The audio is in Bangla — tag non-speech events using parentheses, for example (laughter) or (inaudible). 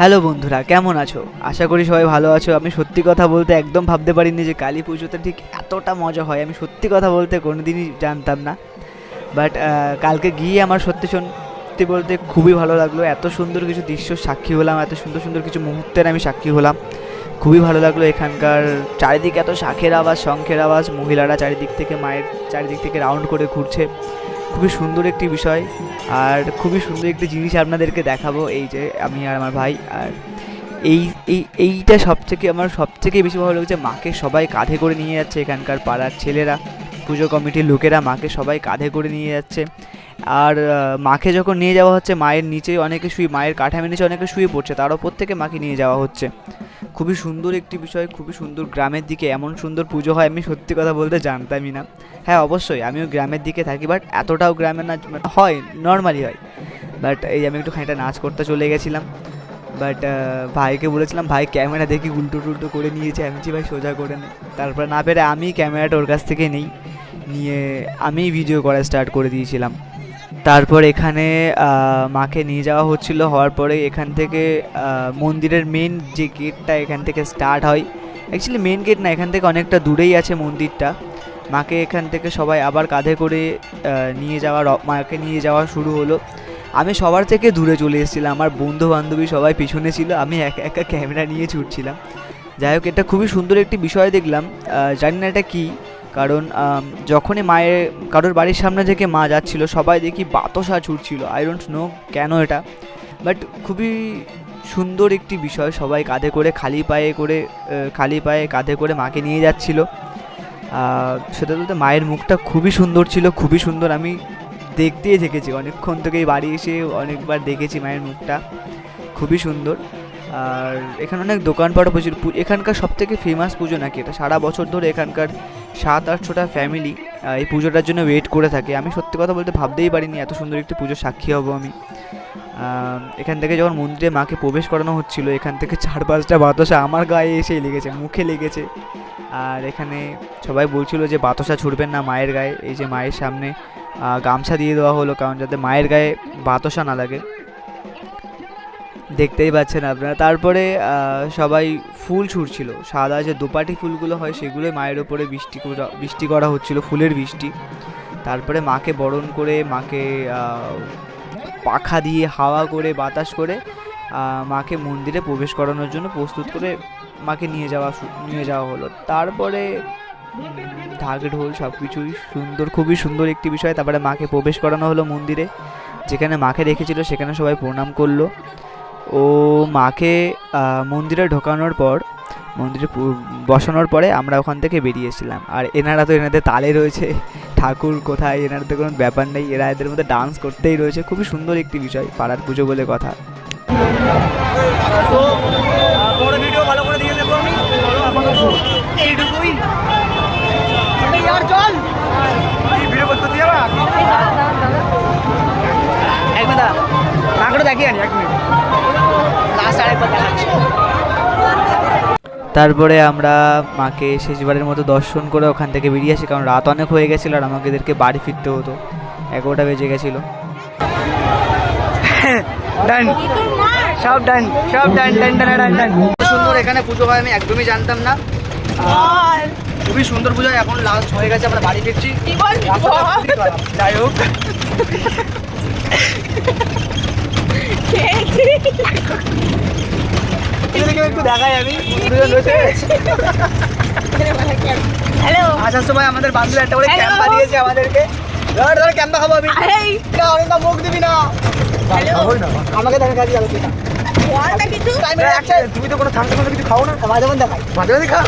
হ্যালো বন্ধুরা, কেমন আছো? আশা করি সবাই ভালো আছো। আমি সত্যি কথা বলতে একদম ভাবতে পারিনি যে কালী পুজোতে ঠিক এতটা মজা হয়। আমি সত্যি কথা বলতে কোনোদিনই জানতাম না। বাট কালকে গিয়ে আমার সত্যি সত্যি বলতে খুবই ভালো লাগল। এত সুন্দর কিছু দৃশ্য সাক্ষী হলাম, এত সুন্দর সুন্দর কিছু মুহূর্তের আমি সাক্ষী হলাম। খুবই ভালো লাগল এখানকার চারিদিকে এত শাখের আওয়াজ, শঙ্খের আওয়াজ, মহিলারা চারিদিক থেকে মায়ের চারিদিক থেকে রাউন্ড করে ঘুরছে। খুবই সুন্দর একটি বিষয় আর খুবই সুন্দর একটি জিনিস আপনাদেরকে দেখাবো, এই যে আমি আর আমার ভাই। আর এই এই, এইটা সব থেকে আমার সব থেকে বেশি ভালো লাগছে, মাকে সবাই কাঁধে করে নিয়ে যাচ্ছে এখানকার পাড়ার ছেলেরা। পুজো কমিটির লোকেরা মাকে সবাই কাঁধে করে নিয়ে যাচ্ছে। আর মাকে যখন নিয়ে যাওয়া হচ্ছে, মায়ের নিচে অনেকে শুয়ে, মায়ের কাঠামের নিচে অনেকে শুয়ে পড়ছে তার ওপর থেকে মাকে নিয়ে যাওয়া হচ্ছে। খুবই সুন্দর একটি বিষয় খুবই সুন্দর গ্রামের দিকে এমন সুন্দর পুজো হয় আমি সত্যি কথা বলতে জানতামই না। হ্যাঁ অবশ্যই আমিও গ্রামের দিকে থাকি বাট এতটাও গ্রামের না মানে হয় নর্মালি হয়। বাট এই আমি একটু খানিকটা নাচ করতে চলে গেছিলাম। বাট ভাইকে বলেছিলাম ভাই ক্যামেরা দেখি উল্টো টুল্টো করে নিয়েছে আমি বলছি, ভাই সোজা করে নে। তারপর না পেরে আমি ক্যামেরাটা ওর কাছ থেকে নেই নিয়ে আমি ভিডিও করা স্টার্ট করে দিয়েছিলাম। তারপর এখানে মাকে নিয়ে যাওয়া হচ্ছিল। হওয়ার পরে এখান থেকে মন্দিরের মেন যে গেটটা এখান থেকে স্টার্ট হয় অ্যাকচুয়ালি মেন গেট না, এখান থেকে অনেকটা দূরেই আছে মন্দিরটা। মাকে এখান থেকে সবাই আবার কাঁধে করে নিয়ে যাওয়া মাকে নিয়ে যাওয়া শুরু হলো। আমি সবার থেকে দূরে চলে এসেছিলাম, আমার বন্ধু বান্ধবী সবাই পিছনে ছিল, আমি একা একা ক্যামেরা নিয়ে ছুটছিলাম। যাই হোক, এটা খুবই সুন্দর একটি বিষয় দেখলাম। জানি না এটা কী কারণ যখনই মায়ের, কারোর বাড়ির সামনে থেকে মা যাচ্ছিল, সবাই দেখি বাতসা ছুটছিল। আই ডোন্ট নো কেন এটা। বাট খুবই সুন্দর একটি বিষয়, সবাই কাঁধে করে, খালি পায়ে করে খালি পায়ে কাঁধে করে মাকে নিয়ে যাচ্ছিল। সেটা বলতে মায়ের মুখটা খুবই সুন্দর ছিল, খুবই সুন্দর। আমি দেখতেই থেকেছি। অনেকক্ষণ থেকেই বাড়ি এসে অনেকবার দেখেছি মায়ের মুখটা। খুবই সুন্দর। আর এখানে অনেক দোকানপাটও প্রচুর। এখানকার সব থেকে ফেমাস পুজো নাকি এটা? সারা বছর ধরে এখানকার সাত আটশোটা ফ্যামিলি এই পুজোটার জন্য ওয়েট করে থাকে। আমি সত্যি কথা বলতে ভাবতেই পারিনি এত সুন্দর একটি পুজোর সাক্ষী হব আমি। এখান থেকে যখন মন্দিরে মাকে প্রবেশ করানো হচ্ছিল, এখান থেকে চার পাঁচটা বাতাসা আমার গায়ে এসেই লেগেছে, মুখে লেগেছে। আর এখানে সবাই বলছিল যে বাতাসা ছুটবেন না মায়ের গায়ে। এই যে মায়ের সামনে গামছা দিয়ে দেওয়া হলো, কারণ যাতে মায়ের গায়ে বাতাসা না লাগে। দেখতেই পাচ্ছেন আপনারা। তারপরে সবাই ফুল ছুটছিল সাদা যে দোপাটি ফুলগুলো হয় সেগুলো মায়ের ওপরে বৃষ্টি করা বৃষ্টি করা হচ্ছিল, ফুলের বৃষ্টি। তারপরে মাকে বরণ করে, মাকে পাখা দিয়ে হাওয়া করে, বাতাস করে মাকে মন্দিরে প্রবেশ করানোর জন্য প্রস্তুত করে মাকে নিয়ে যাওয়া নিয়ে যাওয়া হলো। তারপরে ঢাক ঢোল সব কিছুই সুন্দর, খুবই সুন্দর একটি বিষয়। তারপরে মাকে প্রবেশ করানো হলো মন্দিরে। যেখানে মাকে রেখেছিল, সেখানে সবাই প্রণাম করল। ও মাকে মন্দিরে ঢোকানোর পর মন্দিরে বসানোর পরে আমরা ওখান থেকে বেরিয়েছিলাম। আর এনারা তো এনাদের তালে রয়েছে। (laughs) ঠাকুর কোথায়? এনাদের তো কোনো ব্যাপার নেই। এরা এদের মধ্যে ডান্স করতেই রয়েছে। খুবই সুন্দর একটি বিষয় পাড়ার পুজো বলে কথা। তো বড় ভিডিও ভালো করে দিয়ে দেবো আমি। এইটুকুই। চল। ভিডিও করতে দিয়ে এক মিনিট দেখাচ্ছি তারপরে আমরা মাকে শেষবারের মতো দর্শন করে ওখান থেকে বেরিয়ে আসি কারণ রাত অনেক হয়ে গেছিল আর আমাকে এদেরকে বাড়ি ফিরতে হতো। এগারোটা বেজে গেছিল। ডান সব ডান সব ডান ডান ডান ডান ডান সুন্দর এখানে পুজো হয় আমি একদমই জানতাম না। খুবই সুন্দর পুজো এখন লাস্ট হয়ে গেছে আমরা বাড়ি ফিরছি। যাই হোক। একটু দেখাই আমি। দুজন বসে গেছে। হ্যালো আসার সময় আমাদের বান্ধবী একটা করে. ক্যাম্পা আমাদেরকে। ধর ধর ক্যাম্পা খাব আমি। না মুখ দিবি না। আমাকে দেখা কাজে যাবে তুমি তো কোনো থামতে কিছু খাও না? মাঝে মধ্যে খাই। মাঝে মধ্যে খাও?